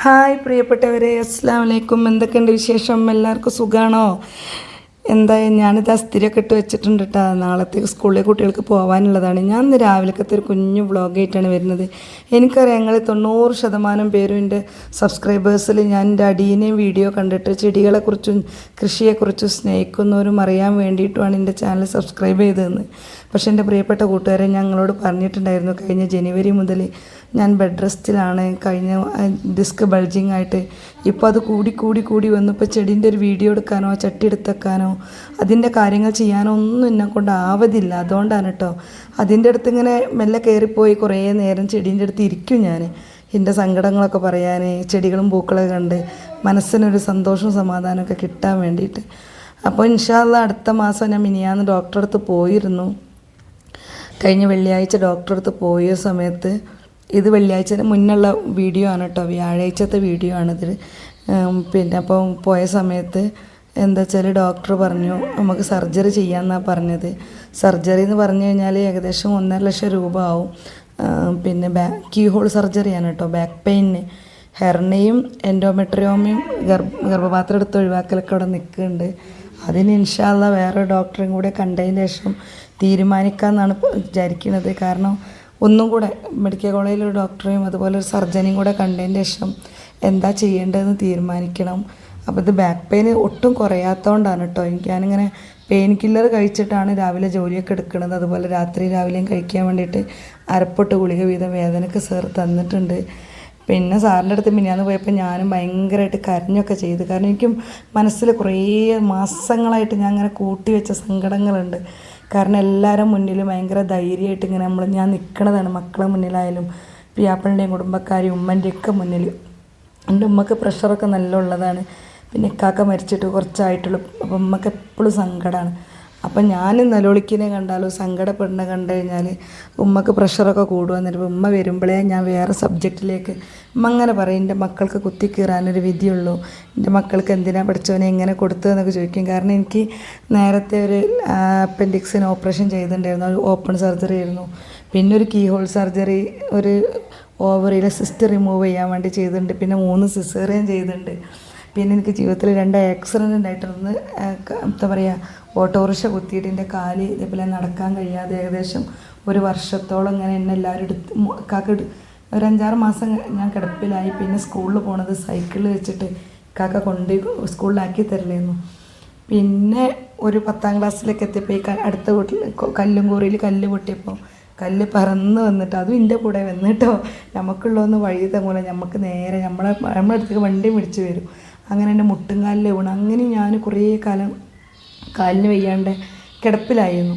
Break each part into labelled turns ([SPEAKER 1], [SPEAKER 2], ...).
[SPEAKER 1] Hi പ്രിയപ്പെട്ടവരെ അസ്സാം വലൈക്കും എന്തൊക്കെയുണ്ട് വിശേഷം? എല്ലാവർക്കും സുഖമാണോ എന്താ ഞാനിത് അസ്ഥിരിയൊക്കെ ഇട്ട് വെച്ചിട്ടുണ്ട് കേട്ടോ നാളത്തെ സ്കൂളിലെ കുട്ടികൾക്ക് പോകാനുള്ളതാണ് ഞാൻ ഇന്ന് രാവിലത്തെ ഒരു കുഞ്ഞു വ്ളോഗായിട്ടാണ് വരുന്നത്. എനിക്കറിയാം ഞങ്ങൾ തൊണ്ണൂറ് ശതമാനം പേരും എന്റെ സബ്സ്ക്രൈബേഴ്സിൽ ഞാൻ എന്റെ അടീനെയും വീഡിയോ കണ്ടിട്ട് ചെടികളെക്കുറിച്ചും കൃഷിയെക്കുറിച്ചും സ്നേഹിക്കുന്നവരും അറിയാൻ വേണ്ടിയിട്ടുമാണ് എന്റെ ചാനൽ സബ്സ്ക്രൈബ് ചെയ്തതെന്ന്. പക്ഷേ എന്റെ പ്രിയപ്പെട്ട കൂട്ടുകാരെ ഞങ്ങളോട് പറഞ്ഞിട്ടുണ്ടായിരുന്നു കഴിഞ്ഞ ജനുവരി മുതൽ ഞാൻ ബെഡ് റെസ്റ്റിലാണ്. കഴിഞ്ഞ ഡിസ്ക് ബൾജിങ് ആയിട്ട് ഇപ്പോൾ അത് കൂടി കൂടി കൂടി വന്നു. ഇപ്പോൾ ചെടീന്റെ ഒരു വീഡിയോ എടുക്കാനോ ചട്ടി എടുത്തേക്കാനോ അതിന്റെ കാര്യങ്ങൾ ചെയ്യാനോ ഒന്നും എന്നെ കൊണ്ട് ആവതില്ല. അതുകൊണ്ടാണ് കേട്ടോ. അതിന്റെ അടുത്ത് ഇങ്ങനെ മെല്ലെ കയറിപ്പോയി കുറേ നേരം ചെടീന്റെ അടുത്ത് ഇരിക്കും ഞാൻ. എന്റെ സങ്കടങ്ങളൊക്കെ പറയാൻ ചെടികളും പൂക്കളൊക്കെ കണ്ട് മനസ്സിനൊരു സന്തോഷവും സമാധാനമൊക്കെ കിട്ടാൻ വേണ്ടിയിട്ട്. അപ്പോൾ ഇൻഷാല്ല അടുത്ത മാസം ഞാൻ മിനിയാന്ന് ഡോക്ടറെ അടുത്ത് പോയിരുന്നു. കഴിഞ്ഞ വെള്ളിയാഴ്ച ഡോക്ടറെ അടുത്ത് പോയ സമയത്ത് ഇത് വെള്ളിയാഴ്ച മുന്നുള്ള വീഡിയോ ആണ് കേട്ടോ. വ്യാഴാഴ്ചത്തെ വീഡിയോ ആണിത്. പിന്നെ അപ്പോൾ പോയ സമയത്ത് എന്താ വെച്ചാൽ ഡോക്ടർ പറഞ്ഞു നമുക്ക് സർജറി ചെയ്യാമെന്നാണ് പറഞ്ഞത്. സർജറി എന്ന് പറഞ്ഞു കഴിഞ്ഞാൽ ഏകദേശം ഒന്നര ലക്ഷം രൂപ ആവും. പിന്നെ ബാ കീ ഹോൾ സർജറിയാണ് കേട്ടോ ബാക്ക് പെയിന്. ഹെർണയും എൻഡോമെട്രിയോമയും ഗർഭ ഗർഭപാത്രം എടുത്ത് ഒഴിവാക്കലൊക്കെ അവിടെ നിൽക്കുന്നുണ്ട്. അതിന് ഇൻഷാല്ല വേറെ ഡോക്ടറും കൂടെ കണ്ടതിന് ശേഷം തീരുമാനിക്കാമെന്നാണ് വിചാരിക്കുന്നത് കാരണം ഒന്നും കൂടെ മെഡിക്കൽ കോളേജിൽ ഒരു ഡോക്ടറെയും അതുപോലെ ഒരു സർജനെയും കൂടെ കണ്ടതിന് ശേഷം എന്താ ചെയ്യേണ്ടതെന്ന് തീരുമാനിക്കണം. അപ്പോൾ ഇത് ബാക്ക് പെയിൻ ഒട്ടും കുറയാത്തതുകൊണ്ടാണ് കേട്ടോ ഞാനിങ്ങനെ പെയിൻ കില്ലർ കഴിച്ചിട്ടാണ് രാവിലെ ജോലിയൊക്കെ എടുക്കുന്നത് അതുപോലെ രാത്രി രാവിലെയും കഴിക്കാൻ വേണ്ടിയിട്ട് അരപ്പൊട്ട് ഗുളിക വീതം വേദനക്ക് സാർ തന്നിട്ടുണ്ട്. പിന്നെ സാറിന്റെ അടുത്ത് മിനിയാന്ന് പോയപ്പോൾ ഞാനും ഭയങ്കരമായിട്ട് കരഞ്ഞൊക്കെ ചെയ്തു. കാരണം എനിക്കും മനസ്സിൽ കുറേ മാസങ്ങളായിട്ട് ഞാൻ അങ്ങനെ കൂട്ടി വെച്ച സങ്കടങ്ങളുണ്ട്. കാരണം എല്ലാവരും മുന്നിൽ ഭയങ്കര ധൈര്യമായിട്ട് ഇങ്ങനെ നമ്മൾ ഞാൻ നിൽക്കണതാണ് മക്കളെ മുന്നിലായാലും പിയാപ്പിളിന്റെയും കുടുംബക്കാരെയും ഉമ്മന്റെയൊക്കെ മുന്നിൽ എന്റെ ഉമ്മക്ക് പ്രഷറൊക്കെ നല്ല ഉള്ളതാണ്. പിന്നെ ഇക്കാക്ക മരിച്ചിട്ട് കുറച്ചായിട്ടുള്ളൂ. അപ്പം അമ്മയ്ക്ക് എപ്പോഴും സങ്കടമാണ് അപ്പം ഞാൻ നിലവിളിക്കിനെ കണ്ടാലും സങ്കടപ്പെടുന്ന കണ്ടു കഴിഞ്ഞാൽ ഉമ്മക്ക് പ്രഷറൊക്കെ കൂടുക എന്നിട്ട് ഉമ്മ വരുമ്പോഴേ ഞാൻ വേറെ സബ്ജക്റ്റിലേക്ക് ഉമ്മ അങ്ങനെ പറയും എന്റെ മക്കൾക്ക് കുത്തി കീറാനൊരു വിധിയുള്ളൂ. എന്റെ മക്കൾക്ക് എന്തിനാ പഠിച്ചവനെ എങ്ങനെ കൊടുത്തതെന്നൊക്കെ ചോദിക്കും. കാരണം എനിക്ക് നേരത്തെ ഒരു അപ്പൻഡിക്സിന് ഓപ്പറേഷൻ ചെയ്തിട്ടുണ്ടായിരുന്നു. ഒരു ഓപ്പൺ സർജറി ആയിരുന്നു. പിന്നെ ഒരു കീ ഹോൾ സർജറി ഒരു ഓവറിയിലെ സിസ്റ്റ് റിമൂവ് ചെയ്യാൻ വേണ്ടി ചെയ്തിട്ടുണ്ട്. പിന്നെ മൂന്ന് സിസേറിയൻ ചെയ്തിട്ടുണ്ട്. പിന്നെ എനിക്ക് ജീവിതത്തിൽ രണ്ട് ആക്സിഡന്റ് ഉണ്ടായിട്ടുണ്ട്. എന്താ പറയുക ഓട്ടോറിക്ഷ കുത്തിയിട്ട് എന്റെ കാൽ ഇതേപോലെ നടക്കാൻ കഴിയാതെ ഏകദേശം ഒരു വർഷത്തോളം ഇങ്ങനെ എന്നെ എല്ലാവരും എടുത്ത് കാക്ക ഒരു അഞ്ചാറ് മാസം ഞാൻ കിടപ്പിലായി. പിന്നെ സ്കൂളിൽ പോണത് സൈക്കിളിൽ വെച്ചിട്ട് കാക്ക കൊണ്ട് സ്കൂളിലാക്കി തരില്ലായിരുന്നു പിന്നെ ഒരു പത്താം ക്ലാസ്സിലേക്ക് എത്തിയപ്പോൾ ഈ അടുത്ത വീട്ടിൽ കല്ലും കൂറിയിൽ കല്ല് പൊട്ടിയപ്പോൾ കല്ല് പറന്ന് വന്നിട്ട് അതും എന്റെ കൂടെ വന്നിട്ടോ നമുക്കുള്ളതൊന്ന് വഴി തങ്ങൂല നമുക്ക് നേരെ നമ്മളെ നമ്മളെ അടുത്തേക്ക് വണ്ടി പിടിച്ച് വരും. അങ്ങനെ എന്റെ മുട്ടുംകാലിൽ വീണ്. അങ്ങനെ ഞാൻ കുറേ കാലം കാലിന് വയ്യാണ്ട് കിടപ്പിലായിരുന്നു.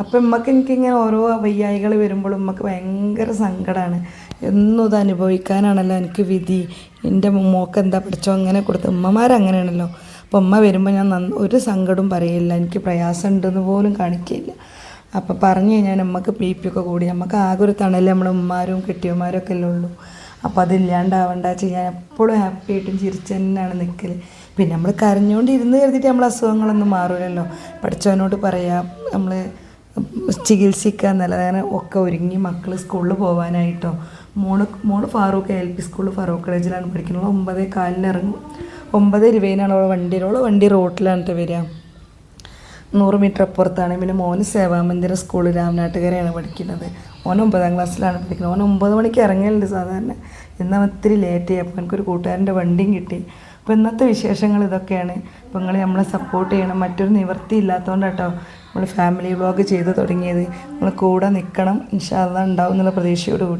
[SPEAKER 1] അപ്പം ഉമ്മക്ക് എനിക്കിങ്ങനെ ഓരോ വയ്യായികൾ വരുമ്പോൾ ഉമ്മക്ക് ഭയങ്കര സങ്കടമാണ് എന്നും ഇത് അനുഭവിക്കാനാണല്ലോ എനിക്ക് വിധി. എന്റെ മോക്ക് എന്താ പഠിച്ചോ അങ്ങനെ കൊടുത്ത്. ഉമ്മമാരങ്ങനെയാണല്ലോ അപ്പോൾ ഉമ്മ വരുമ്പോൾ ഞാൻ ഒരു സങ്കടവും പറയില്ല. എനിക്ക് പ്രയാസം ഉണ്ടെന്ന് പോലും കാണിക്കില്ല അപ്പോൾ പറഞ്ഞു കഴിഞ്ഞാൽ നമുക്ക് പി പി ഒക്കെ കൂടി. നമുക്ക് ആകെ ഒരു തണൽ നമ്മളെ ഉമ്മാരും കെട്ടിയന്മാരും ഒക്കെ അല്ലേ ഉള്ളൂ. അപ്പോൾ അതില്ലാണ്ടാവണ്ട ചെയ്യാൻ എപ്പോഴും ഹാപ്പി ആയിട്ടും ചിരിച്ച് തന്നെയാണ് നിൽക്കൽ പിന്നെ നമ്മൾ കരഞ്ഞുകൊണ്ടിരുന്ന് കരുതിയിട്ട് നമ്മളെ അസുഖങ്ങളൊന്നും മാറില്ലല്ലോ പഠിച്ചവനോട് പറയാം നമ്മൾ ചികിത്സിക്കുക എന്നല്ലാതെ ഒക്കെ ഒരുങ്ങി മക്കൾ സ്കൂളിൽ പോകാനായിട്ടോ മോൾ മോൾ ഫാറൂഖ് എൽ പി സ്കൂളിൽ ഫാറൂഖ് കോളേജിലാണ് പഠിക്കുന്നത് ഒമ്പതേ കാലിന് ഇറങ്ങും. ഒമ്പത് രൂപേനാണ് അവളെ വണ്ടി. അവളെ വണ്ടി റോട്ടിലാണ് വരിക. നൂറ് മീറ്റർ അപ്പുറത്താണ്. പിന്നെ മോന് സേവാമന്ദിര സ്കൂൾ രാമനാട്ടുകരയാണ് പഠിക്കുന്നത്. മോൻ ഒമ്പതാം ക്ലാസ്സിലാണ് പഠിക്കുന്നത്. ഓൻ ഒമ്പത് മണിക്ക് ഇറങ്ങലുണ്ട് സാധാരണ. എന്നാൽ ഒത്തിരി ലേറ്റ് ആയി. അപ്പോൾ എനിക്കൊരു കൂട്ടുകാരന്റെ വണ്ടിയും കിട്ടി. അപ്പോൾ ഇന്നത്തെ വിശേഷങ്ങൾ ഇതൊക്കെയാണ്. അപ്പോൾ നിങ്ങൾ നമ്മളെ സപ്പോർട്ട് ചെയ്യണം. മറ്റൊരു നിവൃത്തി ഇല്ലാത്തതുകൊണ്ട് കേട്ടോ നമ്മൾ ഫാമിലി വ്ളോഗ് ചെയ്ത് തുടങ്ങിയത്. നിങ്ങൾ കൂടെ നിൽക്കണം ഇൻഷാല്ല ഉണ്ടാവും എന്നുള്ള പ്രതീക്ഷയോടുകൂടി.